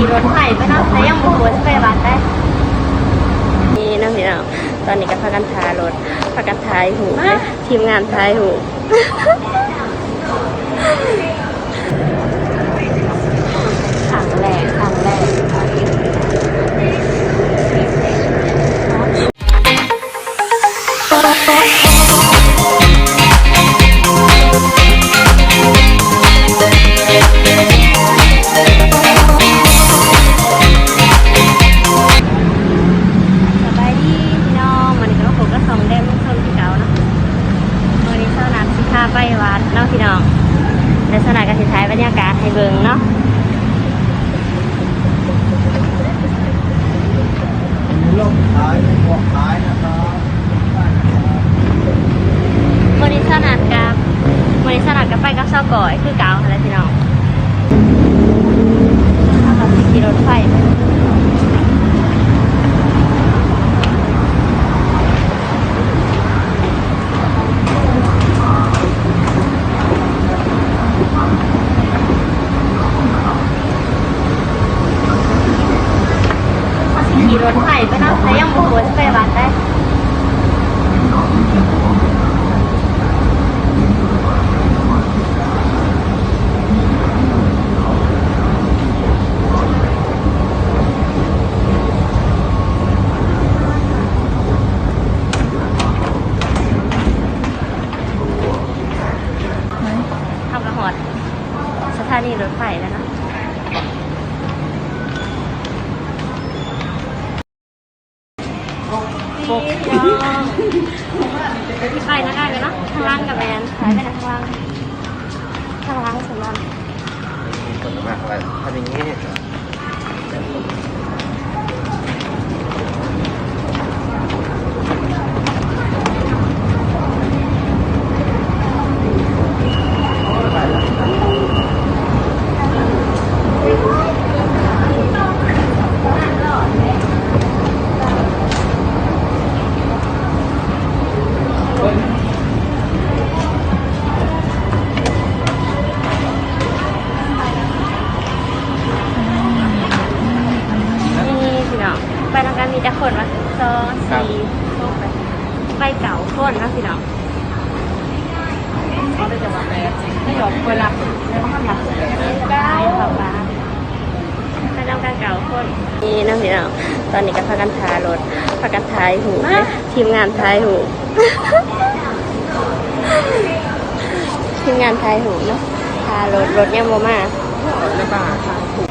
ขี่รถไถไปเนาะแต่ยังบ่หัวจะไปวัดได้นี่น้องพี่น้องตอนนี้ก็พากันทารถพากันทายหู ทีมงานทายหู ลงท้ายหมวกท้ายนะครับวันนี้สนานกับวันนี้สนากับไปกับเศร้าก่อยคือเก่าอะไรพี่น้องถ้าเราสิขี่รถไฟไปถ้าสิขี่รถไฟ ไปเนาะแต่ยังบ่หัวจะไปวัดได้ทำกระหอดสถานีรถไฟแล้วนะ ปกไปนะได้เลยเนาะข้างล่างกับแมนขายไปไหนข้างล่างข้างล่างสำหรับ คนมากอะไรทำอย่างนี้ สองสี่หกไปไปเก่าคนนะพี่น้องเขาได้จังหวัดแรกไม่ยอมเวลาแล้วมันหลับเก้าขอบาไปทำการเก่าคนนี่นะพี่น้องตอนนี้ก็พากันทารถพากันทายหูทีมงานทายหูทีมงานทายหูเนาะทารถรถยังโมมาแล้วก็ทางถู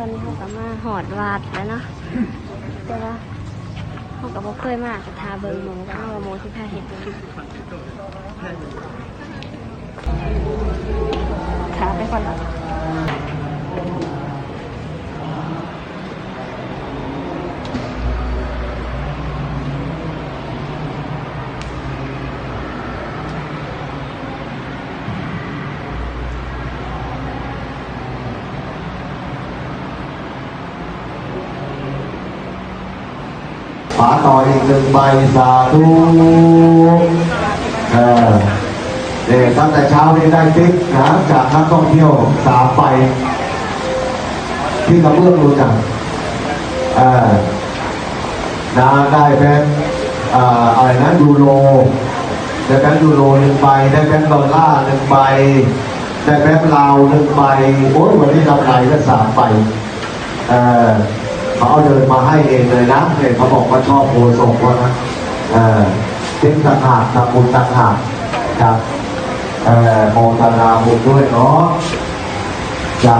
อนนี้เขาก็มาหอดวาดแล้วเนาะแต่ว่าเขาก็บ่เคยมากทาเบิงหมูก็เอาว่าหมูที่พาเห็ดขาไปก่อนแล้ว ฝาต่ออีกหนึ่งใบสาธุเออเนี่ยตั้งแต่เช้านี้ได้ติ๊กนะจากนักท่องเที่ยวสามใบที่กระเบื้องรู้จักเออนะได้แบงค์เอ่ออะไรนะยูโรได้แบงค์ยูโรหนึ่งใบได้แบงค์ดอลลาร์หนึ่งใบได้แบงค์ลาวหนึ่งใบโอ้ยวันนี้ทำไรก็สามใบเออ เขาเอาเดินมาให้เองเลยนะเนี่ยเขาบอกว่าชอบโพส่งว่านะเออเป็นต่างหากทำบุญต่างหากครับเออโมทนาบุญด้วยเนาะจ้า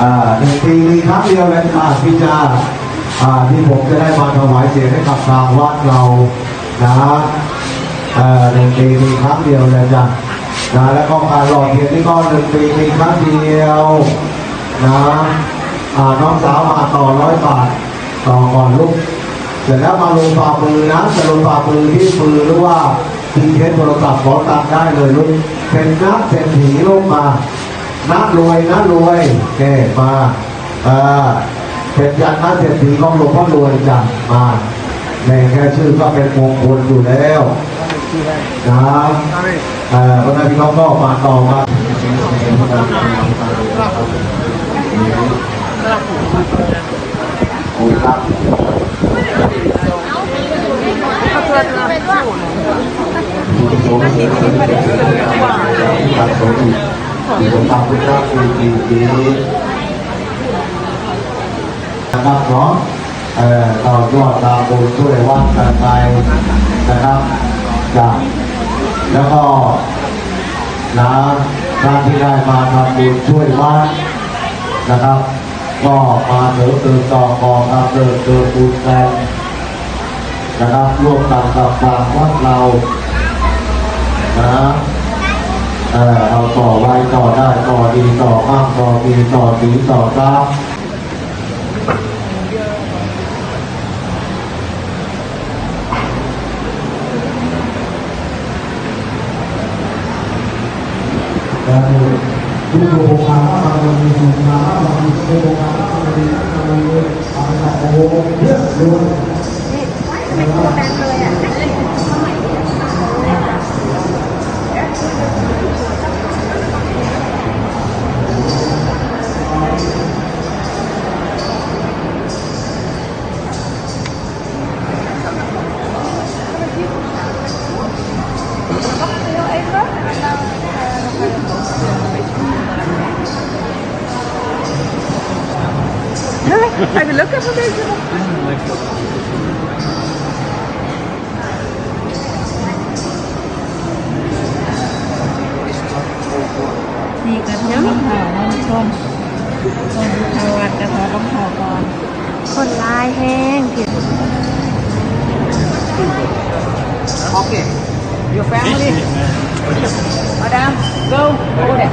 อ่าหนึ่งปีมีครั้งเดียวเลยค่ะพี่จ้าอ่าที่ผมจะได้มาถวายเสียงให้กับทางวัดเรานะเอ่อหนึ่งปีมีครั้งเดียวเลยจ้ะนะแล้วก็การหล่อเทียนนี่ก็หนึ่งปีมีครั้งเดียวนะ น้องสาวมาต่อร้อยบาทต่อก่อนลูกเสร็จแล้วมาลงฝ่ามือนะจะลงฝ่ามือที่มือหรือว่าทีเทสโทรศัพท์ขอตังได้เลยลูกเป็นนักเศรษฐีลูกมานักรวยนักรวยเน่มาเออเป็นยันนักเศรษฐีของหลวงพ่อรวยจ้ะมาแม่แค่ชื่อก็เป็นมงคลอยู่แล้วนะเออวันนั้นพี่น้องก็มาต่อมา โอ้ยครับคุณโสมเสริมคุณโสมคุณโสมคุณโสมทำคุณครับคุณจริงจริงนะครับเนาะเอ่อต่อยอดตามบุญช่วยวัดกันไปนะครับจากแล้วก็นะการที่ได้มาทำบุญช่วยวัดนะครับ ก็มาเสริมเติมต่อกองทำเติมเติมบุญกันนะครับร่วมกันกับทางวัดเรานะเออเอาต่อไว้ต่อได้ต่อดีต่อมากต่อดีต่อดีต่อครับกามาเรามีสุนาเรามีโบ เรามีเรามีอะไรโอ้เยอะเลยนี่กระทงน้ำเผาน้ำ ส้มส้มทาวัดกระทงน้ำเผาก่อนคนลายแห้งผิด Okay. Your family. Madam, go. Go there.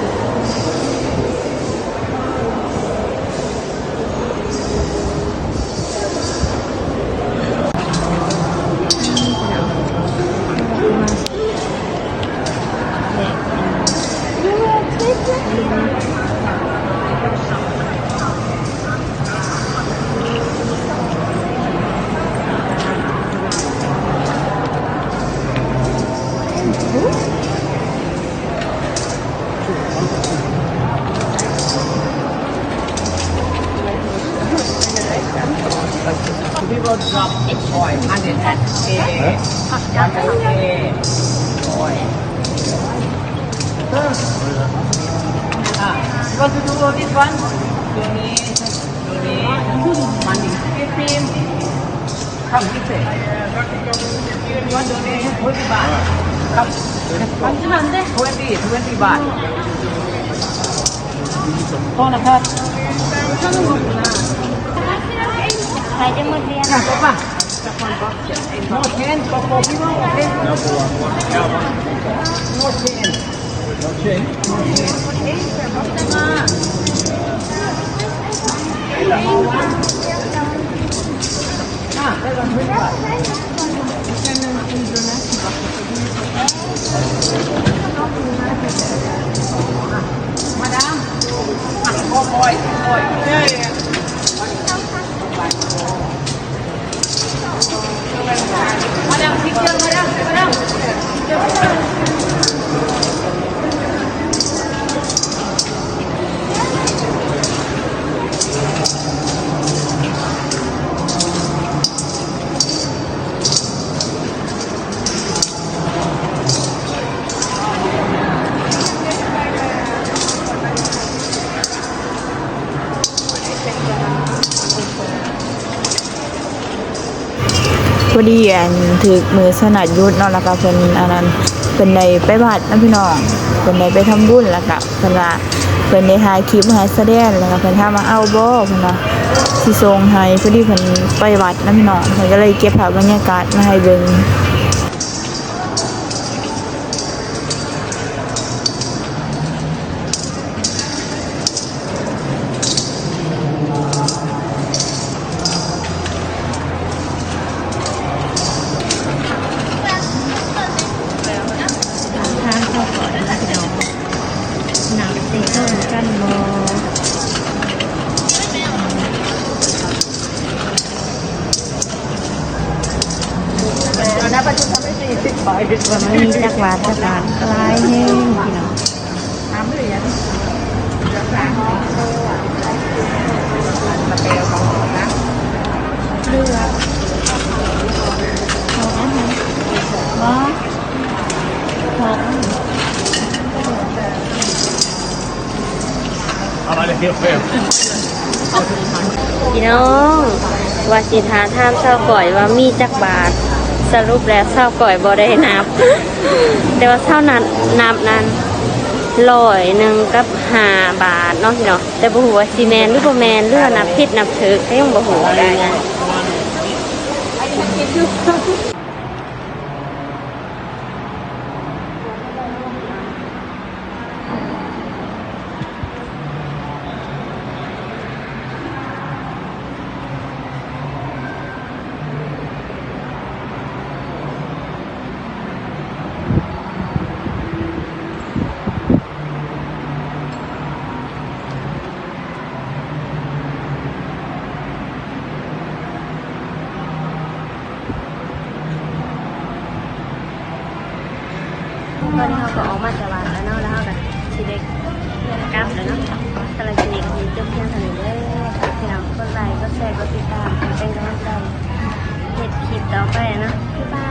Ah, you want to do this one? Donate, donate. Money. Give him. Come, give it. You want donate? 20 baht. Come. 20 baht. 20, 20 baht. โทษนะครับช่างงงนะใครจะมาเรียนอะก็ป่ะ No change, Coco. We want change. No change. Madame. Ah, oh boy, boy. Yeah, yeah. พอดีอันถือมือสนัดยุทธเนาะแล้วก็เพิ่นอันนั้นเพิ่นได้ไปวัดนะพี่น้องเพิ่นได้ไปทำบุญแล้วก็เพิ่นว่าเพิ่นได้ถ่ายคลิปให้แสดงแล้วก็เพิ่นถามว่าเอาบ่เพิ่นว่าสิส่งให้พอดีเพิ่นไปวัดนะพี่น้องเพิ่นก็เลยเก็บภาพบรรยากาศมาให้เบิ่ง ว่ามันมีจักรวาลจักรวาลกลายแห้งพี่น้อง Nắm rồi vậy. Rất là ngon. Mà bèo còn ngon lắm. เลือกเขาอันนั้นว่าเขาอันนั้นพี่น้องว่าสิทาท่ามเศร้าก่อยว่ามีจักบาท สรุปแล้วเศร้าก่อยบ่ได้นับ แต่ว่าเศร้านั้นนับนั้นลอยหนึ่งกับห้าบาทเนาะพี่น้องแต่บ่หัวซีแมนหรือบ่แมนเรือว่านับผิดนับถือก็ยังบ่หัวเลยนะ อนนี้เขาก็ออกมาจากบ้านแล้วเนาะแล้วเราก็ชิเด็กลับแล้วเนาะสำหรับคลินิกนี้จบเพียงเท่านี้เด้อฝากพี่น้องกดไลค์กดแชร์กดติดตามเป็นกำลังใจเห็ดคลิปต่อไปนะบ๊ายบาย